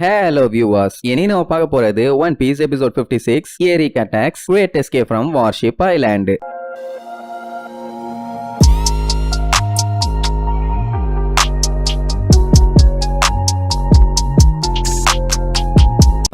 Hello viewers இனி நம்ம பார்க்க போறது one piece episode 56 six Eric attacks great escape from warship island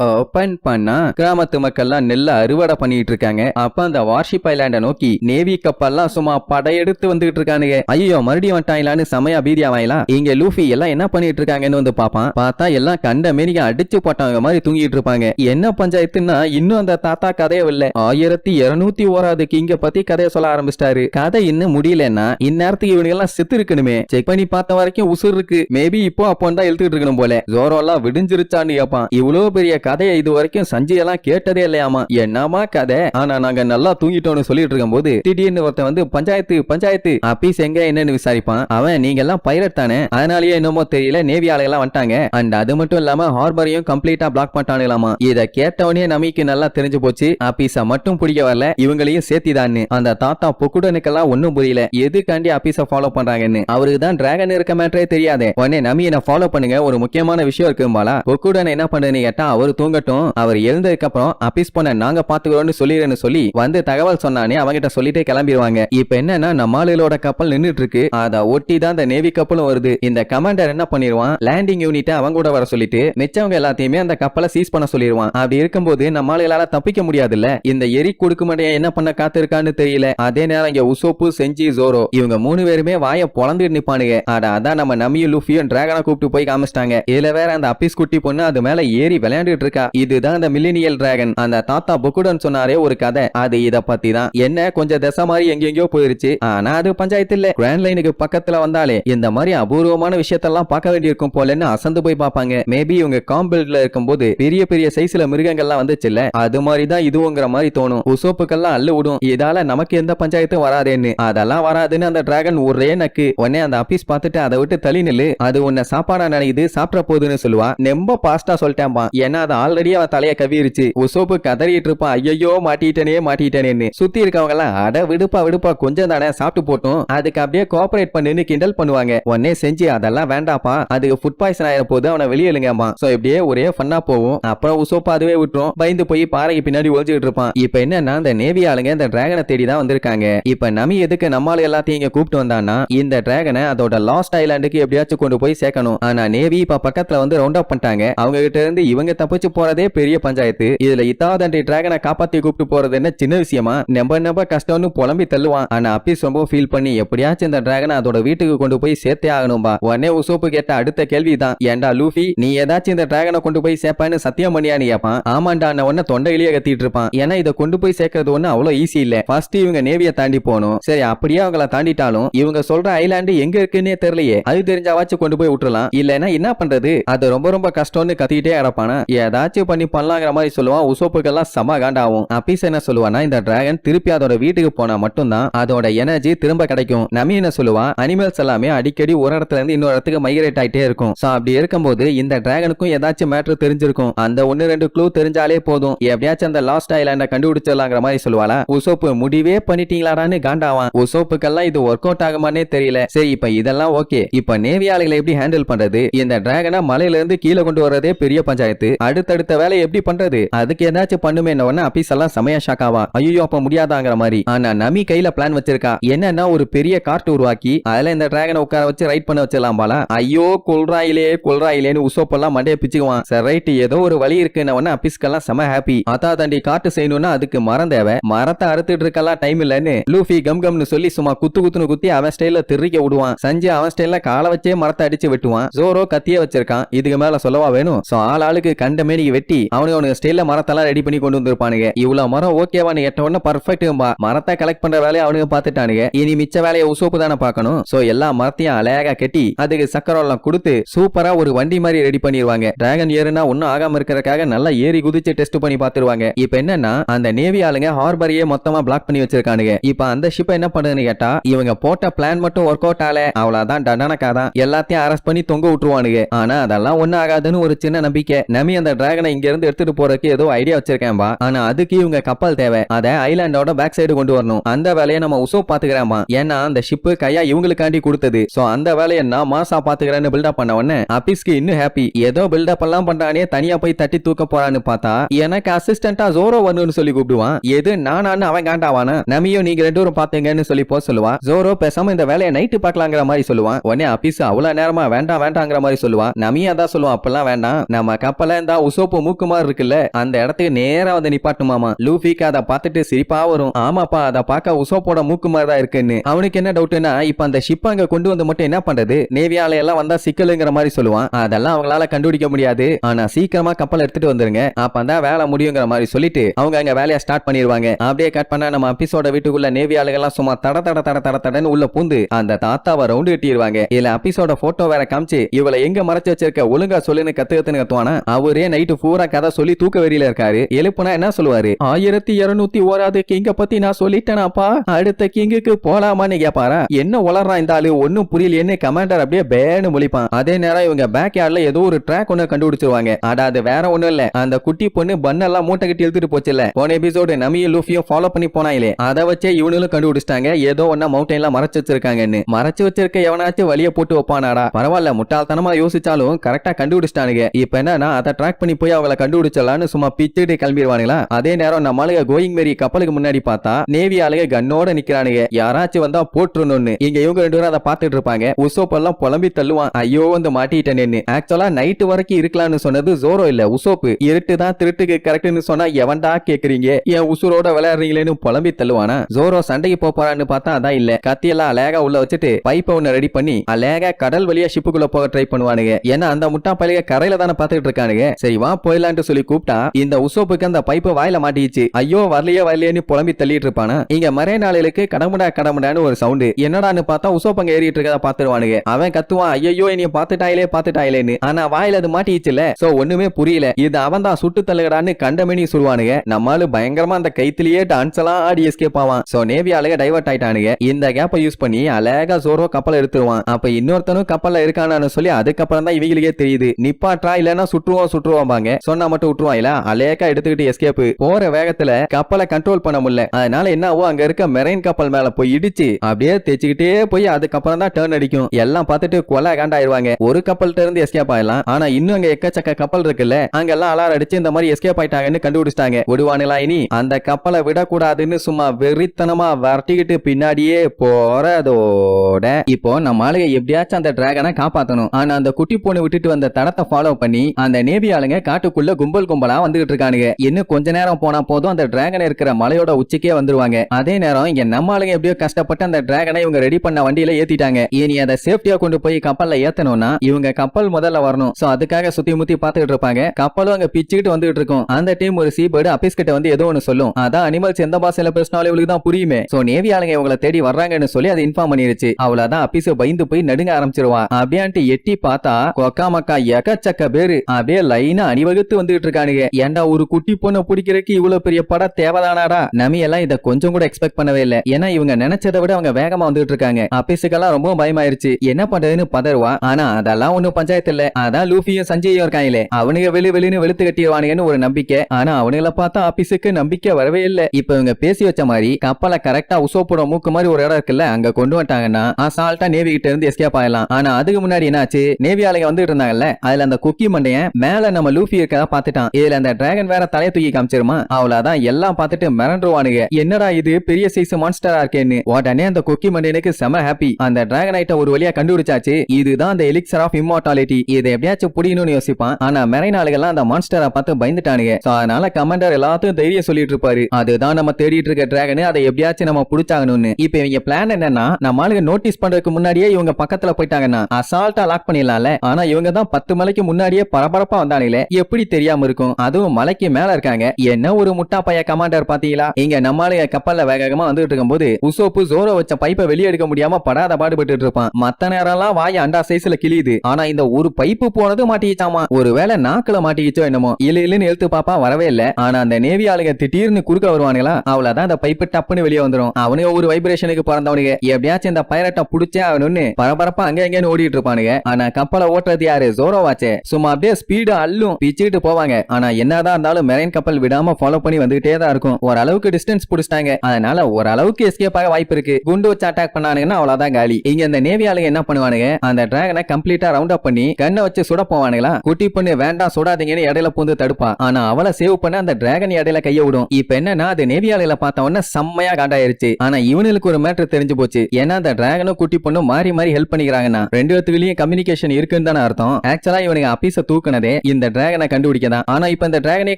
open பண்ணா கிராமத்து மக்கள்லாம் நெல்ல அறுவடை பண்ணிட்டு இருக்காங்க. அப்ப அந்த வார்ஷிப் ஐலாண்ட நோக்கி நேவி கப்பல்லாம் சும்மா படையெடுத்து வந்துகிட்டு இருக்கானுங்க. ஐயோ மறுபடியும் வட்டாயிலான்னு செமையா பீதியா வாயிலாம் இங்க லூஃபி எல்லாம் என்ன பண்ணிட்டு இருக்காங்கன்னு வந்து பாப்பான் பார்த்தா எல்லாம் கண்ட மேனிக்க அடிச்சு போட்டவங்க மாதிரி தூங்கிட்டு இருப்பாங்க. என்ன பஞ்சாயத்துன்னா இன்னும் அந்த தாத்தா கதையே இல்ல ஆயிரத்தி இருநூத்தி ஓராது கிங்க பத்தி கதையை சொல்ல ஆரம்பிச்சிட்டாரு. கதை இன்னும் முடியலன்னா இந்நேரத்துக்கு இவனுங்க எல்லாம் செத்து இருக்கணுமே. செக் பண்ணி பார்த்த வரைக்கும் உசுர் இருக்கு. மேபி இப்போ அப்போ தான் எழுத்துக்கிட்டு இருக்கணும் போல. ஜோரோ எல்லாம் விடிஞ்சிருச்சான்னு கேப்பான். இவ்வளவு பெரிய கதையை இது வரைக்கும் சஞ்சய் எல்லாம் கேட்டதே இல்லையாமா? என்னமா கதை? ஆனா நாங்க நல்லா தூங்கிட்டோம்னு சொல்லிட்டு இருக்கும் போது திடீர்னு ஒருத்தன் வந்து பஞ்சாயத்து பஞ்சாயத்து அப்பீஸ் எங்க என்னன்னு விசாரிப்பான். அவன் நீங்க எல்லாம் பைரட் தானே? அதனாலயே என்னமோ தெரியல நேவி ஆளுங்கெல்லாம் வந்துட்டாங்க. அண்ட் அது மட்டும் இல்லாம ஹார்பரையும் கம்ப்ளீட்டா பிளாக் பண்ணிட்டானுலாமா இத கேட்டவனே நமக்கு நல்லா தெரிஞ்சு போச்சு. அப்பீஸ மட்டும் பிடிக்க வரல இவங்களையும் சேர்த்திதான்னு. அந்த தாத்தா பொக்குடனுக்கெல்லாம் ஒண்ணும் புரியல. எதுக்காண்டி அப்பீஸ ஃபாலோ பண்றாங்கன்னு? அவருக்கு தான் டிராகன் இருக்க மேட்டரே தெரியாது. உடனே நம்பி என்ன ஃபாலோ பண்ணுங்க. ஒரு முக்கியமான விஷயம் இருக்கும்பாலா பொக்குடன் என்ன பண்ணுன்னு கேட்டா அவரு தூங்கட்டும். அவர் எழுந்ததுக்கு அப்புறம் அபீஸ் பண்ண நாங்க பாத்துக்கிறோம்னு சொல்லிடுறேன்னு சொல்லி வந்து தகவல் சொன்னானே அவங்கிட்ட சொல்லிட்டே கிளம்பிடுவாங்க இப்ப என்னன்னா நம்ம ஆளுகளோட கப்பல் நின்னுட்டு இருக்கு அத ஒட்டி தான் இந்த நேவி கப்பலும் வருது. இந்த கமாண்டர் என்ன பண்ணிடுவான் லேண்டிங் யூனிட்ட அவங்க கூட வர சொல்லிட்டு மிச்சவங்க எல்லாத்தையுமே அந்த கப்பலை சீஸ் பண்ண சொல்லிடுவான் அப்படி இருக்கும்போது நம்ம ஆளுகளால தப்பிக்க முடியாதுல்ல? இந்த எரி கொடுக்குமடைய என்ன பண்ண காத்திருக்கான்னு தெரியல. அதே நேரம் இங்க உசோப்பு செஞ்சி ஜோரோ இவங்க மூணு பேருமே வாய பொழந்து நிப்பானுங்க. அட அதான் நம்ம நமியும் லூஃபியும் டிராகனை கூப்பிட்டு போய் காமிச்சிட்டாங்க. இதுல வேற அந்த அப்பீஸ் குட்டி பொண்ணு அது மேல ஏறி விளையாண்டுட்டு இருக்கா? இதுதான் அந்த மில்லினியல் டிராகன் அந்த தாத்தா புக்குடன் சொன்னாரே ஒரு கதை. அது இத பத்தி தான் என்ன கொஞ்சம் திசை மாதிரி எங்கெங்கயோ போயிருச்சு. ஆனா அது பஞ்சாயத்து இல்ல. கிராண்ட் லைனுக்கு பக்கத்துல வந்தாலே இந்த மாதிரி அபூர்வமான விஷயத்தெல்லாம் பார்க்க வேண்டியிருக்கும் போலன்னு அசந்து போய் பார்ப்பாங்க. மேபி இவங்க காம்பிள்ட்ல இருக்கும்போது பெரிய பெரிய சைஸ்ல மிருகங்கள்லாம் வந்துச்சுல்ல அது மாதிரி தான் இதுவுங்கிற மாதிரி தோணும். உசோப்புக்கெல்லாம் அள்ளு விடும். இதால நமக்கு எந்த பஞ்சாயத்தும் வராதேன்னு. அதெல்லாம் வராதுன்னு அந்த டிராகன் ஒரே நக்கு. உடனே அந்த ஆபீஸ் பார்த்துட்டு அதை விட்டு தள்ளி நில்லு. அது உன்னை சாப்பாடா நினைக்குது சாப்பிட போகுதுன்னு சொல்லுவா. நெம்ப பாஸ்டா சொல்லிட்டேன்பா ஏன்னா அது ஆல்ரெடி அவன் தலைய கவிருச்சு உசோப்பு கதறிட்டு இருப்பான் ஐயோ மாட்டிட்டனே மாட்டிட்டனேன்னு. சுத்தி இருக்கவங்க எல்லாம் அட விடுப்பா விடுப்பா கொஞ்சம் தானே சாப்பிட்டு போட்டும். அதுக்கு அப்படியே கோஆபரேட் பண்ணுன்னு கிண்டல் பண்ணுவாங்க. உடனே செஞ்சு அதெல்லாம் வேண்டாப்பா அதுக்கு ஃபுட் பாய்சன் ஆயிரம் போது அவனை வெளியேழுங்கம்மா சோ இப்படியே ஒரே ஃபன்னா போகும் அப்புறம் உசோப்பு அதுவே விட்டுரும். பயந்து போய் பாறைக்கு பின்னாடி ஒழிச்சுட்டு இருப்பான் இப்ப என்னன்னா இந்த நேவி ஆளுங்க இந்த டிராகனை தேடி தான் வந்திருக்காங்க. இப்ப நமி எதுக்கு நம்மால எல்லாத்தையும் இங்க கூப்பிட்டு வந்தான்னா இந்த டிராகனை அதோட லாஸ்ட் ஐலாண்டுக்கு எப்படியாச்சும் கொண்டு போய் சேர்க்கணும். ஆனா நேவி இப்ப பக்கத்துல வந்து ரவுண்ட் அப் பண்ணிட்டாங்க. அவங்க கிட்ட இருந்து இவங்க தப்பிச்சு போறதே பெரிய பஞ்சாயத்து. இதுல இத்தாதண்டி டிராகனை காப்பாத்தி கூப்பிட்டு போறது என்ன சின்ன விஷயமா நம்ப நம்ப கஷ்டம்னு புலம்பி தள்ளுவான். ஆனா அப்பீஸ் ரொம்ப ஃபீல் பண்ணி எப்படியாச்சும் இந்த டிராகனை அதோட வீட்டுக்கு கொண்டு போய் சேர்த்தே ஆகணும்பா. உடனே உசோப்பு கேட்ட அடுத்த கேள்வி தான் ஏன்டா லூஃபி நீ ஏதாச்சும் இந்த டிராகனை கொண்டு போய் சேர்ப்பான்னு சத்தியம் பண்ணியான்னு கேட்பான் ஆமாண்டா நான் உடனே தொண்டையிலேயே கத்திட்டு இருப்பான். ஏன்னா இதை கொண்டு போய் சேர்க்கறது ஒண்ணு அவ்வளவு ஈஸி இல்ல. ஃபர்ஸ்ட் இவங்க நேவிய தாண்டி போகணும். சரி அப்படியே அவங்கள தாண்டிட்டாலும் இவங்க சொல்ற ஐலாண்டு எங்க இருக்குன்னே தெரியலையே. அது தெரிஞ்சாவாச்சும் கொண்டு போய் விட்டுலாம் இல்லைன்னா என்ன பண்றது? அது ரொம்ப ரொம்ப கஷ்டம்னு கத்திக்கிட்டே கிடப்பானா? ஏதாச்சும் பண்ணி பண்ணலாங்கிற மாதிரி சொல்லுவான். உசோப்புக்கெல்லாம் செம காண்டாகும். அப்பீஸ் என்ன சொல்லுவானா இந்த டிராகன் திருப்பி அதோட வீட்டுக்கு போனா மட்டும்தான் அதோட எனர்ஜி திரும்ப கிடைக்கும். நமி என்ன சொல்லுவான் அனிமல்ஸ் எல்லாமே அடிக்கடி ஒரு இடத்துல இருந்து இன்னொரு இடத்துக்கு மைக்ரேட் ஆயிட்டே இருக்கும். சோ அப்படி இருக்கும்போது இந்த டிராகனுக்கும் ஏதாச்சும் மேட்ரு தெரிஞ்சிருக்கும். அந்த ஒன்னு ரெண்டு க்ளூ தெரிஞ்சாலே போதும். எப்படியாச்சும் அந்த லாஸ்ட் ஐலாண்ட கண்டுபிடிச்சிடலாங்கிற மாதிரி சொல்லுவாளா? உசோப்பு முடிவே பண்ணிட்டீங்களாடான்னு காண்டாவான். உசோப்புக்கெல்லாம் இது ஒர்க் அவுட் ஆகுமானே தெரியல. சரி இப்ப இதெல்லாம் ஓகே இப்ப நேவி எப்படி ஹேண்டில் பண்றது? இந்த டிராகனை மலையில இருந்து கீழே கொண்டு வர்றதே பெரிய பஞ்சாயத்து. அடுத்தடுத்த வேலையை எப்படி பண்றது? அதுக்கு ஏதாச்சும் பண்ணுமே உடனே அபிஸ் எல்லாம் செமையா ஷாக் ஆவா. ஐயோ அப்ப முடியாதாங்கிற மாதிரி. ஆனா நமி கையில பிளான் வச்சிருக்கா. என்னன்னா ஒரு பெரிய கார்ட் உருவாக்கி அதுல இந்த டிராகனை உட்கார வச்சு ரைட் பண்ண வச்சிடலாம் பாலா. ஐயோ கொல்றாயிலே கொல்றாயிலேன்னு உசோப்பெல்லாம் மண்டையை பிச்சுக்குவான். சரி ரைட் ஏதோ ஒரு வழி இருக்குன்னு உடனே அபிஸ்கெல்லாம் செம ஹாப்பி அதா தாண்டி காட்டு செய்யணும்னா அதுக்கு மரம் தேவை. மரத்தை அறுத்துட்டு இருக்கலாம் டைம் இல்லன்னு லூஃபி கம் கம்னு சொல்லி சும்மா குத்து குத்துன்னு குத்தி அவன் ஸ்டைல திருக்க விடுவான். சஞ்சய் அவன் ஸ்டைல காலை வச்சே மரத்தை அடிச்சு வெட்டுவான். ஜோரோ கத்தியே வச்சிருக்கான். இதுக்கு மேல சொல்லவா வேணும்? சோ ஆள் ஆளுக்கு கண்ட மேனிக்கு வெட்டி அவனுக்கு அவனுக்கு ஸ்டைல மரத்தெல்லாம் ரெடி பண்ணி கொண்டு வந்திருப்பானுங்க. இவ்வளவு மரம் ஓகேவான்னு கேட்ட உடனே பர்ஃபெக்ட்டும்பா மரத்தை கலெக்ட் பண்ற வேலையை அவனுக்கு பாத்துட்டானுங்க இனி மிச்ச வேலையை உசோப்பு தானே பார்க்கணும். சோ எல்லா மரத்தையும் அழகா கட்டி அதுக்கு சக்கரம் எல்லாம் கொடுத்து சூப்பரா ஒரு வண்டி மாதிரி ரெடி பண்ணிடுவாங்க டிராகன் ஏறுனா ஒன்னும் ஆகாம இருக்கிறதுக்காக நல்லா ஏறி குதிச்சு டெஸ்ட் பண்ணி பாத்துருவாங்க இப்ப என்னன்னா அந்த நேவி ஆளுங்க ஹார்பரையே மொத்தமா பிளாக் பண்ணி வச்சிருக்கானுங்க. இப்ப அந்த ஷிப் என்ன பண்ணுதுன்னு கேட்டா இவங்க போட்ட பிளான் மட்டும் ஒர்க் அவுட் ஆல அவ்வளவுதான் டனனக்கா தான் எல்லாத்தையும் அரெஸ்ட் பண்ணி தொங்க விட்டுருவானுங்க. ஆனா அதெல்லாம் ஒன்னும் ஆகாதுன்னு ஒரு சின்ன நம்பிக்கை. நமி அந்த டிராகனை இங்க இருந்து எடுத்துட்டு போறதுக்கு ஏதோ ஐடியா வச்சிருக்கேன்பா. ஆனா அதுக்கு இவங்க கப்பல் தேவை. அதை ஐலாண்டோட பேக் சைடு கொண்டு வரணும். அந்த வேலையை நம்ம உசோ பாத்துக்கிறேன்பா. ஏன்னா அந்த ஷிப்பு கையா இவங்களுக்காண்டி கொடுத்தது. சோ அந்த வேலையை நான் மாசா பாத்துக்கிறேன்னு பில்டப் பண்ண உடனே அபிஸ்க்கு இன்னும் ஹாப்பி ஏதோ பில்டப் எல்லாம் பண்றானே தனியா போய் தட்டி தூக்க போறான்னு பார்த்தா எனக்கு அசிஸ்டன்டா ஜோரோ வரணும்னு சொல்லி கூப்பிடுவான். எது நானான்னு அவன் காண்டாவானா நமியோ நீங்க ரெண்டு பேரும் பாத்தீங்கன்னு சொல்லி போக சொல்லுவான் ஜோரோ பேசாம இந்த வேலையை நைட்டு பாக்கலாங்கிற மாதிரி சொல்லுவான். உடனே அபிஸ் அவ்வளவு நேரமா வேண்டாம் வேண்டாங்கிற மாதிரி சொல்லுவான் நமியா தான் சொல்லுவான். அப்பெல்லாம் வேண்டாம். நம்ம கப்பல இருந்தா உசோப்பு மூக்கு மாதிரி இருக்குல்ல? அந்த இடத்துக்கு நேரா வந்து நிப்பாட்டுமாமா. லூஃபிக்கு அதை பார்த்துட்டு சிரிப்பா வரும். ஆமாப்பா அதை பார்க்க உசோப்போட மூக்கு மாதிரி தான் இருக்குன்னு. அவனுக்கு என்ன டவுட்னா இப்ப அந்த ஷிப் அங்க கொண்டு வந்து மட்டும் என்ன பண்றது? நேவியால எல்லாம் வந்தா சிக்கலுங்கிற மாதிரி சொல்லுவான். அதெல்லாம் அவங்களால கண்டுபிடிக்க முடியாது. ஆனா சீக்கிரமா கப்பல் எடுத்துட்டு வந்துருங்க. அப்பதான் வேலை முடியுங்கிற மாதிரி சொல்லிட்டு அவங்க அங்க வேலையை ஸ்டார்ட் பண்ணிடுவாங்க அப்படியே கட் பண்ணா நம்ம அபிஸோட வீட்டுக்குள்ள நேவி ஆளுகள்லாம் சும்மா தட தட தட தட தடன்னு உள்ள பூந்து அந்த தாத்தாவை ரவுண்டு கட்டிடுவாங்க இதுல அபிஸோட போட்டோ வேற காமிச்சு இவளை எங்க மறைச்சு வச்சிருக்க ஒழுங்கா சொல்லுன்னு கத்து கத்துன்னு கத்துவானா? அவரே நைட்டு பூரா கதை சொல்லி தூக்க வெறியில இருக்காரு. எழுப்புனா என்ன சொல்லுவாரு? ஆயிரத்தி இருநூத்தி ஓராது கிங்க பத்தி நான் சொல்லிட்டேனாப்பா. அடுத்த கிங்குக்கு போலாமான்னு கேப்பாரா? என்ன உளறான் இந்த ஆளு? ஒன்னும் புரியலையேன்னு கமாண்டர் அப்படியே பேனு முழிப்பான். அதே நேரம் இவங்க பேக் யார்ட்ல ஏதோ ஒரு ட்ராக் ஒண்ணு கண்டுபிடிச்சிருவாங்க. அட அது வேற ஒண்ணும் இல்ல. அந்த குட்டி பொண்ணு பண்ணெல்லாம் மூட்டை கட்டி இழுத்துட்டு போச்சுல போன எபிசோடு நமியும் லூஃபியும் ஃபாலோ பண்ணி போனாங்களே. அதை வச்சே இவனும் கண்டுபிடிச்சிட்டாங்க. ஏதோ ஒன்னா மவுண்டைன்ல மறைச்சு வச்சிருக்காங்கன்னு. மறைச்சு வச்சிருக்க எவனாச்சும் வழிய போட்டு வைப்பானாடா. பரவாயில்ல முட்டாள்தனமா யோசிச்சாலும் கரெக்டா கண்டுபிடிச்சிட்டானுங்க. இப்ப என்னன்னா அதை ட்ராக் பண்ணி போய் அவங்கள கண்டுபிடிச்சலான்னு சும்மா பிச்சுட்டு கிளம்பிடுவானுங்களா? அதே நேரம் நம்மளுக கோயிங் மேரி கப்பலுக்கு முன்னாடி பார்த்தா நேவி ஆளுக கண்ணோட நிக்கிறானுங்க. யாராச்சும் வந்தா போட்டுருணும்னு இங்க இவங்க ரெண்டு பேரும் அதை பார்த்துட்டு இருப்பாங்க. உசோப் எல்லாம் புலம்பி தள்ளுவான். ஐயோ வந்து மாட்டிட்டேன்னு ஆக்சுவலா நைட்டு வரைக்கும் இருக்கலாம்னு சொன்னது ஜோரோ இல்ல உசோப்பு. இருட்டு தான் திருட்டுக்கு கரெக்ட்னு சொன்னா எவன்டா கேக்குறீங்க? என் உசுரோட விளையாடுறீங்களேன்னு புலம்பி தள்ளுவானா? ஜோரோ சண்டைக்கு போறான்னு பார்த்தா அதான் இல்ல. கத்தியெல்லாம் அழகா உள்ள வச்சுட்டு பைப்பை ஒண்ணு ரெடி பண்ணி அழகா கடல் வழியா ஷிப்புக்குள்ள போக ட்ரை பண்ணுவானுங்க. ஏன்னா அந்த முட்டா பழைய கரையில தானே பாத்துட்டு இருக்கானுங்க. சரி வா போயிடலான்ட்டு சொல்லி கூப்பிட்டா இந்த உசோப்புக்கு அந்த பைப்பு வாயில மாட்டிச்சு ஐயோ வரலையே வரலையேன்னு புலம்பி தள்ளிட்டு இருப்பானா இங்க மறை நாளுக்கு கடமுடா கடமுடான்னு ஒரு சவுண்டு என்னடான்னு பார்த்தா உசோப்பங்க ஏறிட்டு இருக்கதா பாத்துருவானுங்க அவன் கத்துவான் ஐயோ என்னைய பாத்துட்டாயிலே பாத்துட்டாயிலேன்னு ஆனா வாயில அது மாட்டிச்சுல சோ ஒண்ணுமே புரியல. இது அவன் தான் சுட்டு தள்ளுகடான்னு கண்டமணி சொல்லுவானுங்க. நம்மளால பயங்கரமா அந்த கைத்திலேயே டான்ஸ் எல்லாம் ஆடி எஸ்கேப் ஆவான். சோ நேவி அழக டைவர்ட் ஆயிட்டானுங்க. இந்த கேப்பை யூஸ் பண்ணி அழகா ஜோரோ கப்பல் எடுத்துருவான். அப்ப இன்னொருத்தனும் கப்பல்ல இருக்கானு சொல்லி அதுக்கப்புறம் தான் இவங்களுக்கே தெரியுது. நிப்பாட்டா இல்லன்னா சுற்றுவோம் சுற்றுவோம் சுற்றுவாம்பாங்க சொன்னா மட்டும் விட்டுருவாங்களா அலேக்கா எடுத்துக்கிட்டு எஸ்கேப் போற வேகத்துல கப்பலை கண்ட்ரோல் பண்ண முடியல. அதனால என்னவோ அங்க இருக்க மெரைன் கப்பல் மேல போய் இடிச்சு அப்படியே தேய்ச்சிக்கிட்டே போய் அதுக்கப்புறம் தான் டேர்ன் அடிக்கும். எல்லாம் பார்த்துட்டு கொலை காண்டாயிருவாங்க. ஒரு கப்பல்கிட்ட இருந்து எஸ்கேப் ஆயிடலாம். ஆனா இன்னும் அங்க எக்கச்சக்க கப்பல் இருக்குல்ல? அங்க எல்லாம் அலாரம் அடிச்சு இந்த மாதிரி எஸ்கேப் ஆயிட்டாங்கன்னு கண்டுபிடிச்சிட்டாங்க. விடுவானுங்களா இனி? அந்த கப்பலை விடக்கூடாதுன்னு சும்மா வெறித்தனமா வரட்டிக்கிட்டு பின்னாடியே போறதோட இப்போ நம்ம ஆளுங்க எப்படியாச்சும் அந்த டிராகனை காப்பாத்தணும். ஆனா அந்த குட்டி பொண்ணு விட்டுட்டு வந்த தடத்தை ஃபாலோ பண்ணி அந்த நேவி ஆளுங்க காட்டுக்குள்ள கும்பல் கும்பலா வந்துகிட்டு இருக்கானுங்க. இன்னும் கொஞ்ச நேரம் போனா போதும் அந்த டிராகன் இருக்கிற மலையோட உச்சிக்கே வந்துருவாங்க. அதே நேரம் இங்க நம்ம ஆளுங்க எப்படியோ கஷ்டப்பட்டு அந்த டிராகனை இவங்க ரெடி பண்ண வண்டியில ஏத்திட்டாங்க. இனி அதை சேஃப்டியா கொண்டு போய் கப்பல்ல ஏத்தணும்னா இவங்க கப்பல் முதல்ல வரணும். சோ அதுக்காக சுத்தி முத்தி பாத்துக்கிட்டு இருப்பாங்க. கப்பலும் அங்க பிச்சுக்கிட்டு வந்துகிட்டு இருக்கும். அந்த டீம் ஒரு சீபேர்டு அபிஸ் கிட்ட வந்து ஏதோ ஒன்னு சொல்லும். அதான் அனிமல்ஸ் எந்த பாசையில பேசினாலும் இவளுக்கு தான் புரியுமே. சோ நேவி ஆளுங்க இவங்களை தேடி வர்றாங்கன்னு சொல்லி அதை இன்ஃபார்ம் பண்ணிருச்சு. அவ்வளவுதான் அபிஸ் பயந்து போய் நடுங்க ஆரம்பிச்சிருவா. அப்படியான்ட்டு எட்டி பார்த்தா கொக்கா மக்கா எக்கச்சக்க பேரு. அப்படியே லைன் அணிவகுத்து வந்துகிட்டு இருக்கானுங்க. ஏன்டா ஒரு குட்டி பொண்ணை பிடிக்கிறதுக்கு இவ்வளவு பெரிய படம் தேவைதானாடா? நமி எல்லாம் இதை கொஞ்சம் கூட எக்ஸ்பெக்ட் பண்ணவே இல்லை. ஏன்னா இவங்க நினைச்சதை விட அவங்க வேகமா வந்துட்டு இருக்காங்க. அபிஸுக்கெல்லாம் ரொம்ப பயமாயிருச்சு. என்ன பண்றதுன்னு பதறுவா? ஆனா அதெல்லாம் ஒண்ணும் பஞ்சாயத்து இல்ல. அதான் லூஃபியும் சஞ்சயும் இருக்காங்களே. அவனுங்க வெளி வெளின்னு வெளுத்து கட்டிடுவானுங்கன்னு ஒரு நம்பிக்கை. ஆனா அவனுங்கள பார்த்தா ஆபீஸுக்கு நம்பிக்கை வரவே இல்ல. இப்ப இவங்க பேசி வச்ச மாதிரி கப்பலை கரெக்டா உசோப்போட மூக்கு மாதிரி ஒரு இடம் இருக்குல்ல அங்க கொண்டு வந்துட்டாங்கன்னா அசால்ட்டா நேவி கிட்ட இருந்து எஸ்கேப் ஆயிடலாம். ஆனா அதுக்கு முன்னாடி என்னாச்சு? நேவி ஆளுங்க வந்துட்டு இருந்தாங்கல்ல அதுல அந்த குக்கி மண்டைய மேல நம்ம லூஃபி இருக்கா பாத்துட்டான் இதுல அந்த டிராகன் வேற தலைய தூக்கி காமிச்சிருமா? அவ்வளவுதான் எல்லாம் பார்த்துட்டு மிரண்டுருவானுங்க. என்னடா இது பெரிய சைஸ் மான்ஸ்டரா இருக்கேன்னு. உடனே அந்த கொக்கி மண்டனுக்கு செம ஹாப்பி அந்த டிராகன் ஐட்டம் ஒரு வழியா கண்டுபிடிச்சாச்சு. இதுதான் அந்த எலிக்சர் ஆஃப் இம்மார்டாலிட்டி இதை எப்படியாச்சும் புடியணும்னு யோசிப்பான். ஆனா மெரைன் ஆளுகள்லாம் அந்த மான்ஸ்டரை பார்த்து பயந்துட்டானுங்க. அதனால கமாண்டர் எல்லாத்தையும் தைரியம் சொல்லிட்டு இருப்பாரு. அதுதான் நம்ம தேடிட்டு இருக்க டிராகன் அதை எப்படியாச்சும் நம்ம புடிச்சாகணும்னு. இப்ப இவங்க பிளான் என்னன்னா நம்ம ஆளுங்க நோட்டீஸ் பண்றதுக்கு முன்னாடியே இவங்க பக்கத்துல போயிட்டாங்கன்னா அசால்ட்டா லாக் பண்ணிடலாம்ல. ஆனா இவங்க தான் பத்து மலைக்கு முன்னாடியே பரபரப்பா வந்தானுங்களே. எப்படி தெரியாம இருக்கும்? அதுவும் மலைக்கு மேல இருக்காங்க. என்ன ஒரு முட்டா பைய கமாண்டர் பாத்தீங்களா இங்க நம்ம கப்பல்ல வேகமா வந்துட்டு இருக்கும் போது உசோப்பு ஜோரோ வச்ச பைப்பை வெளியே எடுக்க முடியாம படாத பாடுபட்டு இருப்பான். மத்த நேரம் எல்லாம் வாய் அண்டா சைஸ்ல கிளியுது ஆனா இந்த ஒரு பைப்பு போனது மாட்டிக்கிச்சாமா? ஒருவேளை நாக்குல மாட்டிக்கிச்சோ என்னமோ? இல்ல இல்லன்னு எழுத்து பாப்பா வரவே இல்ல. ஆனா அந்த நேவி ஆளுங்க திடீர்னு குறுக்க வருவானுங்களா? அவ்வளவுதான் அந்த பைப்பு டப்புன்னு வெளியே வந்துடும் அவனுக்கு ஒரு வைப்ரேஷனுக்கு பிறந்தவனுக்கு எப்படியாச்சும் இந்த பைரட்டை புடிச்சே ஆகணும்னு பரபரப்பா அங்க எங்கன்னு ஓடிட்டு இருப்பானுங்க. ஆனா கப்பலை ஓட்டுறது யாரு? ஜோரோ வாச்சே சும்மா அப்படியே ஸ்பீடு அள்ளு வரைக்கும் பிச்சுக்கிட்டு போவாங்க. ஆனா என்னதான் இருந்தாலும் மெரைன் கப்பல் விடாம ஃபாலோ பண்ணி வந்துகிட்டே தான் இருக்கும். ஓரளவுக்கு டிஸ்டன்ஸ் புடிச்சிட்டாங்க. அதனால ஓரளவுக்கு எஸ்கேப் ஆக வாய்ப்பு இருக்கு. குண்டு வச்சு அட்டாக் பண்ணானுங்கன்னா அவ்வளவுதான் காலி. இங்க இந்த நேவி ஆளுங்க என்ன பண்ணுவானுங்க? அந்த டிராகனை கம்ப்ளீட்டா ரவுண்ட் அப் பண்ணி கண்ணை வச்சு சுட போவானுங்களா? குட்டி பொண்ணு வேண்டாம் சுடாதீங்கன்னு இடையில பூந்து தடுப்பா ஆனா அவளை சேவ் பண்ண அந்த டிராகன் இடையில கைய விடும். இப்ப என்னன்னா அது நேவி ஆளுகளை பார்த்த உடனே செம்மையா காண்டாயிருச்சு. ஆனா இவனுக்கு ஒரு மேட்டர் தெரிஞ்சு போச்சு. ஏன்னா அந்த டிராகனும் குட்டி பொண்ணும் மாறி மாறி ஹெல்ப் பண்ணிக்கிறாங்கன்னா ரெண்டு பேத்துக்குள்ளயும் கம்யூனிகேஷன் இருக்குன்னு தானே அர்த்தம். ஆக்சுவலா இவனுக்கு அப்பீஸ தூக்குனதே இந்த டிராகனை கண்டுபிடிக்க தான் ஆனா இப்ப இந்த டிராகனே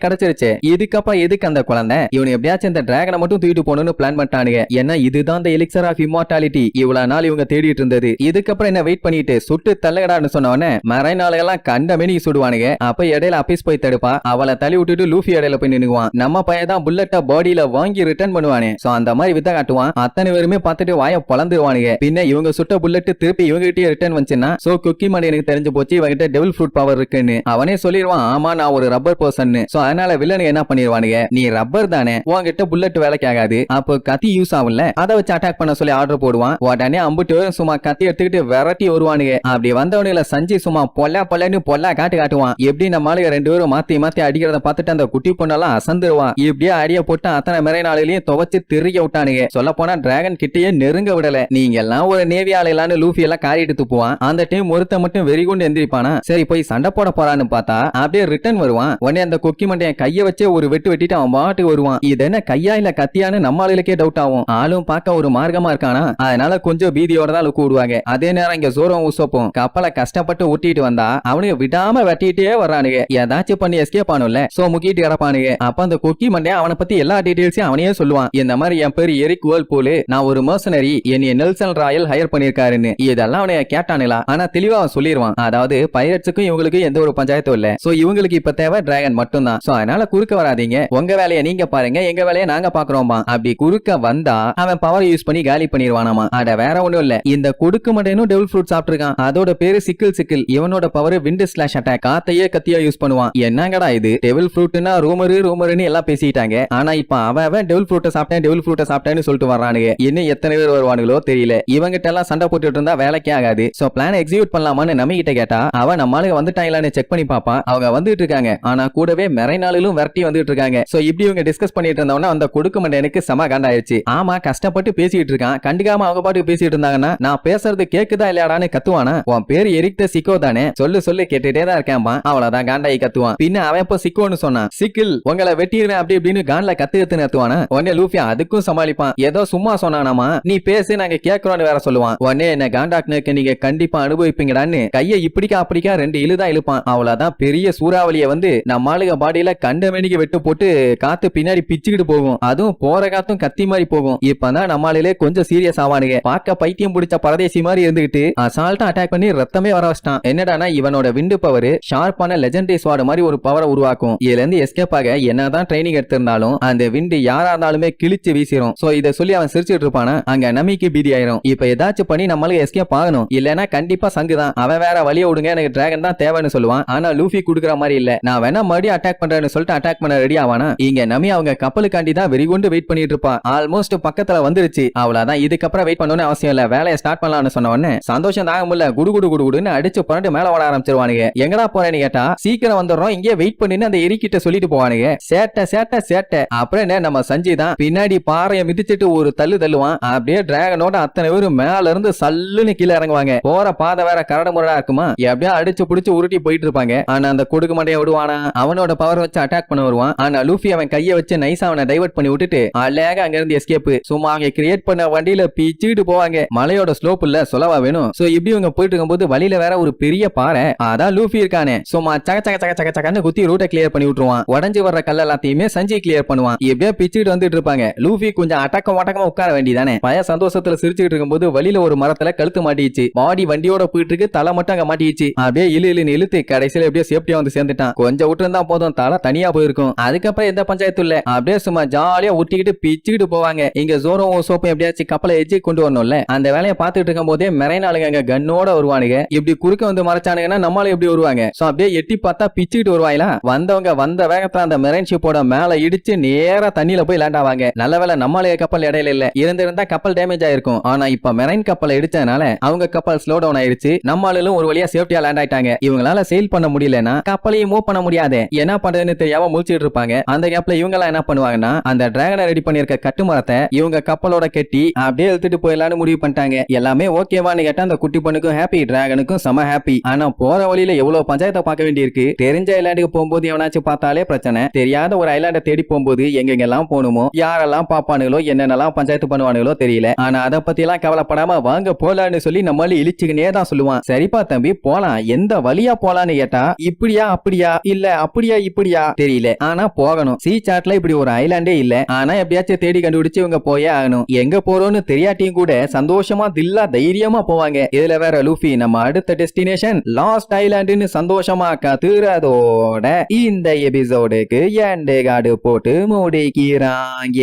கிடைச்சிருச்சு. இதுக்கப்பா எதுக்கு அந்த குழந்தை? இவன் எப்படியாச்சும் இந்த டிராகனை மட்டும் தூக்கிட்டு போகணும்னு பிளான் பண்ணிட்டானுங்க ஏன்னா இதுதான் இந்த எலிக்சர் ஆஃப் இம்மார்டாலிட்டி இவ்வளவு நாள் இவங்க தேடிட்டு இருந்தது. இதுக்கப்புறம் என்ன வெயிட் பண்ணிட்டு சுட்டு தள்ளகடான்னு சொன்ன உடனே மறைநாளுகெல்லாம் கண்ட மேனிக்கு சுடுவானுங்க. அப்ப இடையில அப்பீஸ் போய் தடுப்பா. அவளை தள்ளி விட்டுட்டு லூஃபி இடையில போய் நின்னுவான் நம்ம பையன் தான் புல்லட்ட பாடியில வாங்கி ரிட்டர்ன் பண்ணுவானே. சோ அந்த மாதிரி வித்த காட்டுவான். அத்தனை பேருமே பார்த்துட்டு வாய பொழந்துருவானுங்க பின்ன இவங்க சுட்ட புல்லட் திருப்பி இவங்க கிட்டே ரிட்டர்ன் வந்துச்சுன்னா சோ குக்கி மணி எனக்கு தெரிஞ்சு போச்சு. இவங்கிட்ட டெவில் ஃப்ரூட் பவர் இருக்குன்னு. அவனே சொல்லிடுவான். ஆமா நான் ஒரு ரப்பர் பர்சன் சோ அதனால வில்லனுங்க என்ன பண்ணிடுவானுங்க நீ ரப்பர் தானே. உன்கிட்ட புல்லட் வேலைக்கு ஆகாது. அப்போ கத்தி யூஸ் ஆகும்ல. அதை வச்சு அட்டாக் பண்ண சொல்லி ஆர்டர் போடுவான். உடனே அம்புட்டு சும்மா கத்தி எடுத்துக்கிட்டு விரட்டி வருவானுங்க. அப்படி வந்தவனுல சஞ்சி சும்மா பொல்லா பொல்லன்னு பொல்லா காட்டு காட்டுவான். எப்படி நம்ம ரெண்டு பேரும் மாத்தி மாத்தி அடிக்கிறத பார்த்துட்டு அந்த குட்டி பொண்ணெல்லாம் அசந்துருவான். இப்படியே அடிய போட்டு அத்தனை மிரை நாளிலையும் துவச்சு திரிய விட்டானுங்க. சொல்ல போனா டிராகன் கிட்டயே நெருங்க விடல. நீங்க எல்லாம் ஒரு நேவி ஆளுலான்னு லூஃபி எல்லாம் காரிட்டு துப்புவான் அந்த டைம் ஒருத்த மட்டும் வெறி கொண்டு எந்திரிப்பானா? சரி போய் சண்டை போட போறான்னு பார்த்தா அப்படியே ரிட்டர்ன் வருவான். உடனே அந்த கொக்கி மண்டைய கையை வச்சே ஒரு வெட்டு வெட்டிட்டு அவன் பாட்டுக்கு வருவான். இது என்ன கையா இல்ல கத்தியான்னு நம்ம ஆளுகளுக்கே டவுட் ஆகும். ஆளும் பார்க்க ஒரு மார்க்கமா இருக்கானா? அதனால கொஞ்சம் பீதியோட தான் லுக்கு விடுவாங்க. அதே நேரம் இங்க சோரம் உசோப்பும் கப்பலை கஷ்டப்பட்டு ஒட்டிட்டு வந்தா அவனுக்கு விடாம வெட்டிட்டே வர்றானுங்க. ஏதாச்சும் பண்ணி எஸ்கேப் ஆனும்ல. சோ முக்கிட்டு கிடப்பானுங்க. அப்ப அந்த கொக்கி மண்டையன் அவனை பத்தி எல்லா டீடைல்ஸையும் அவனே சொல்லுவான். இந்த மாதிரி என் பேர் எரிக் போலு நான் ஒரு மர்சனரி என்னைய நெல்சன் ராயல் ஹையர் பண்ணிருக்காருன்னு இதெல்லாம் அவனை கேட்டானுங்களா? ஆனா தெளிவா அவன் சொல்லிடுவான் அதாவது பைரட்ஸுக்கும் இவங்களுக்கும் எந்த ஒரு பஞ்சாயத்தும் இல்ல. சோ இவங்களுக்கு இப்ப தேவை டிராகன் மட்டும் தான் சோ அதனால குறுக்க வராதீங்க. உங்க வேலையை நீங்க பாருங்க. எங்க வேலையை நாங்க பாக்குறோமா அப்படி குறுக்க வந்தா அவன் பவர் யூஸ் பண்ணி காலி பண்ணிடுவானாமா அட வேற ஒண்ணும் இல்ல. இந்த கொடுக்கு மட்டையனும் டெவில் ஃப்ரூட் சாப்பிட்டுருக்கான். அதோட பேரு சிக்கிள் சிக்கிள் இவனோட பவர் விண்டு ஸ்லாஷ் அட்டாக் காத்தையே கத்தியா யூஸ் பண்ணுவான். என்னங்கடா இது? டெவில் ஃப்ரூட்னா ரூமரு ரூமருன்னு எல்லாம் பேசிட்டாங்க. ஆனா இப்ப அவன் அவன் டெவில் ஃப்ரூட்டை சாப்பிட்டேன் டெவில் ஃப்ரூட்டை சாப்பிட்டேன்னு சொல்லிட்டு வர்றானுங்க. இன்னும் எத்தனை பேர் வருவானுங்களோ தெரியல. இவங்கிட்ட எல்லாம் சண்டை போட்டுட்டு இருந்தா வேலைக்கே ஆகாது. சோ பிளான் எக்ஸிக்யூட் பண்ணலாமான்னு நம்ம கிட்ட கேட்டா அவன் நம்மளுக்கு வந்துட்டாங்களான்னு செக் பண்ணி பாப்பான் அவங்க வந்துட்டு இருக்காங்க. ஆனா கூடவே மெரை நாளிலும் விரட்டி வந்துட்டு இருக்காங்க. சோ இப்படி இவங்க டிஸ்கஸ் பண்ணிட்டு இருந்தவன அந்த கொடுக்க எனக்கு செம காண்டாயிருச்சு ஆமா கஷ்டப்பட்டு பேசிட்டு இருக்கான். கண்டுக்காம அவங்க பாட்டுக்கு பேசிட்டு இருந்தாங்கன்னா நான் பேசுறது கேக்குதா இல்லையாடான்னு கத்துவானா? உன் பேர் எரிக்த சிக்கோ தானே? சொல்லு சொல்லு கேட்டுட்டே தான் இருக்கேன்பா அவ்வளவுதான் காண்டாயி கத்துவான். பின்ன அவன் இப்போ சிக்கோன்னு சொன்னான். சிக்கில் உங்களை வெட்டிடுவேன் அப்படி இப்படின்னு கான்ல கத்து கத்து நிறுத்துவானா உடனே லூஃபியா அதுக்கும் சமாளிப்பான். ஏதோ சும்மா சொன்னானாமா? நீ பேசு நாங்க கேக்குறோம்னு வேற சொல்லுவான். உடனே என்ன காண்டாக்னுக்கு நீங்க கண்டிப்பா அனுபவிப்பீங்கடான்னு கையை இப்படிக்கா அப்படிக்கா ரெண்டு இழுதான் இழுப்பான். அவ்வளவுதான் பெரிய சூறாவளிய வந்து நம்ம ஆளுங்க பாடியில கண்ட மேனிக்கு வெட்டு போட்டு காத்து பின்னாடி பிச்சுக்கிட்டு போகும். அதுவும் போற காத்தும் கத்தி மாதிரி போகும். இப்பதான் நம்ம கொஞ்சம் சீரியஸ் ஆவானுங்க. பார்க்க பைத்தியம் பிடிச்ச பரதேசி மாதிரி இருந்துகிட்டு அசால்ட்டா அட்டாக் பண்ணி ரத்தமே வர வச்சிட்டான். என்னடானா இவனோட விண்டு பவர் ஷார்ப்பான லெஜண்டரி ஸ்வாட் மாதிரி ஒரு பவரை உருவாக்கும். இதுல இருந்து எஸ்கேப் ஆக என்னதான் ட்ரைனிங் எடுத்திருந்தாலும் அந்த விண்டு யாரா இருந்தாலுமே கிழிச்சு வீசிரும். சோ இத சொல்லி அவன் சிரிச்சிட்டு இருப்பானா? அங்க நமிக்கு பீதி ஆயிரும். இப்ப ஏதாச்சும் பண்ணி நம்மளுக்கு எஸ்கேப் ஆகணும். இல்லனா கண்டிப்பா சங்கு தான் அவன் வேற வழிய விடுங்க. எனக்கு டிராகன் தான் தேவைன்னு சொல்லுவான். ஆனா லூஃபி குடுக்குற மாதிரி இல்ல. நான் வேணா மறுபடியும் அட்டாக் பண்றேன்னு சொல்லிட்டு அட்டாக் பண்ண ரெடி ஆவானா? இங்க நமி அவங்க கப்பலுக்காண்டி தான் வெறிகொண்டு வெயிட் பண்ணிட்டு இருப்பான் ஆல்மோஸ்ட் பக்கத்துல வந்துருச்சு. அவ்வளவுதான். இதுக்கப்புறம் வெயிட் பண்ணணும்னு அவசியம் இல்ல. வேலையை ஸ்டார்ட் பண்ணலாம்னு சொன்ன உடனே சந்தோஷம் தாங்க முடியல. குடு குடு குடு குடுன்னு அடிச்சு புரண்டு மேல ஓட ஆரம்பிச்சிருவானுங்க. எங்கடா போறேன்னு கேட்டா சீக்கிரம் வந்துடுறோம். இங்கே வெயிட் பண்ணின்னு அந்த எரிக்கிட்ட சொல்லிட்டு போவானுங்க. சேட்டை சேட்டை சேட்டை. அப்புறம் என்ன? நம்ம சஞ்சய் தான். பின்னாடி பாறையை மிதிச்சிட்டு ஒரு தள்ளு தள்ளுவான். அப்படியே டிராகனோட அத்தனை பேரும் மேல இருந்து சல்லுன்னு கீழே இறங்குவாங்க. போற பாதை வேற கரடு முரடா இருக்குமா? எப்படியா அடிச்சு புடிச்சு உருட்டி போயிட்டு இருப்பாங்க. ஆனா அந்த கொடுக்க மண்டைய விடுவானா? அவனோட பவர் வச்சு அட்டாக் பண்ண வருவான். ஆனா லூஃபி அவன் கையை வச்சு நைஸா அவனை டைவர்ட் பண்ணி விட்டுட்டு அழகா அங்க இருந்து எஸ்கேப் சும்மா அவங்க கிரியேட் பண்ண வண்டியில பிச்சுட்டு போவாங்க. மலையோட ஸ்லோப் இல்ல சொல்லவா வேணும். சோ இப்படி இவங்க போயிட்டு இருக்கும்போது வழியில வேற ஒரு பெரிய பாறை. அதான் லூஃபி இருக்கானே. சும்மா சக சக சக சக சகன்னு குத்தி ரூட்டை கிளியர் பண்ணி விட்டுருவான். உடஞ்சு வர்ற கல் எல்லாத்தையுமே சஞ்சய் கிளியர் பண்ணுவான். எப்படியா பிச்சுட்டு வந்துட்டு இருப்பாங்க. லூஃபி கொஞ்சம் அடக்கம் வட்டக்கமா உட்கார வேண்டியதானே. பய சந்தோஷத்துல சிரிச்சுக்கிட்டு இருக்கும்போது வழியில ஒரு மரத்துல கழுத்து மாட்டிச்சு பாடி வண்டியோட போயிட்டு இருக்கு தலை மட்டும் அங்க மாட்டிச்சு அப்படியே இழு இழுன்னு இழுத்து கடைசியில எப்படியோ சேஃப்டியா வந்து சேர்ந்துட்டான். கொஞ்சம் விட்டுருந்தா போதும். தலை தனியா போயிருக்கும். அதுக்கப்புறம் எந்த பஞ்சாயத்து இல்ல. அப்படியே சும்மா ஜாலியா ஒட்டிக்கிட்டு பிச்சுக்கிட்டு போவாங்க. இங்க ஜோரம் சோப்பும் எப்படியாச்சும் கப்பலை எஜ்ஜி கொண்டு வரணும்ல. அந்த வேலையை பார்த்துட்டு இருக்கும் போதே மெரைனாளுங்க அங்க கன்னோட வருவானுங்க. இப்படி குறுக்க வந்து மறைச்சானுங்கன்னா நம்மளால எப்படி வருவாங்க? சோ அப்படியே எட்டி பார்த்தா பிச்சுக்கிட்டு வருவாங்களா வந்தவங்க வந்த வேகத்துல அந்த மெரைன் ஷிப்போட மேல இடிச்சு நேரா தண்ணியில போய் லேண்ட் ஆவாங்க. நல்ல வேலை நம்மளுடைய கப்பல் இடையில இல்ல. இருந்திருந்தா கப்பல் டேமேஜ் ஆயிருக்கும். ஆனா இப்ப மெரைன் கப்பலை இடிச்சதுனால அவங்க கப்பல் ஸ்லோ டவுன் ஆயிருச்சு. நம்மளும் ஒரு வழியா சேஃப்டியா லேண்ட் ஆயிட்டாங்க. இவங்களால சேல் பண்ண முடியலன்னா கப்பலையும் மூவ் பண்ண முடியாது. என்ன பண்றதுன்னு தெரியாம முழிச்சிட்டு இருப்பாங்க. அந்த கேப்ல இவங்க எல்லாம் என்ன பண்ணுவாங்கன்னா அந்த டிராகனை ரெடி பண்ணிருக்க கட்டுமரத்தை இவங்க கப்பலோட கட்டி அப்படியே இழுத்துட்டு போயிடலாம்னு முடிவு பண்ணிட்டாங்க. எல்லாமே ஓகேவான்னு கேட்டா அந்த குட்டி பொண்ணுக்கும் ஹாப்பி டிராகனுக்கும் செம ஹாப்பி ஆனா போற வழியில எவ்வளவு பஞ்சாயத்தை பார்க்க வேண்டியிருக்கு? தெரிஞ்ச ஐலாண்டுக்கு போகும்போது எவனாச்சும் பார்த்தாலே பிரச்சனை. தெரியாத ஒரு ஐலாண்டை தேடி போகும்போது எங்கெங்கெல்லாம் போகணுமோ யாரெல்லாம் பாப்பானுங்களோ என்னென்னலாம் பஞ்சாயத்து பண்ணுவானுங்களோ தெரியல. ஆனா அதை பத்தி எல்லாம் கவலைப்படாம வாங்க போலான்னு சொல்லி நம்மளால இழிச்சுக்கினே தான் சொல்லுவான். சரிப்பா தம்பி போலாம். எந்த வழியா போலான்னு கேட்டா இப்படியா அப்படியா இல்ல அப்படியா இப்படியா? தெரியல. ஆனா போகணும். சீ சாட்ல இப்படி ஒரு ஐலாண்டே இல்ல. ஆனா எப்படியாச்சும் தேடி கண்டுபிடிச்சு இவங்க போயே ஆகணும். எங்க போறோம்னு தெரியாட்டியும் கூட சந்தோஷமா தில்லா தைரியமா போவாங்க. இதுல வேற லூஃபி நம்ம அடுத்த டெஸ்டினேஷன் லாஸ்ட் ஐலாண்டுன்னு சந்தோஷமா கத்துறதோட இந்த எபிசோடுக்கு எண்டே கார்டு போட்டு முடிக்கிறாங்க.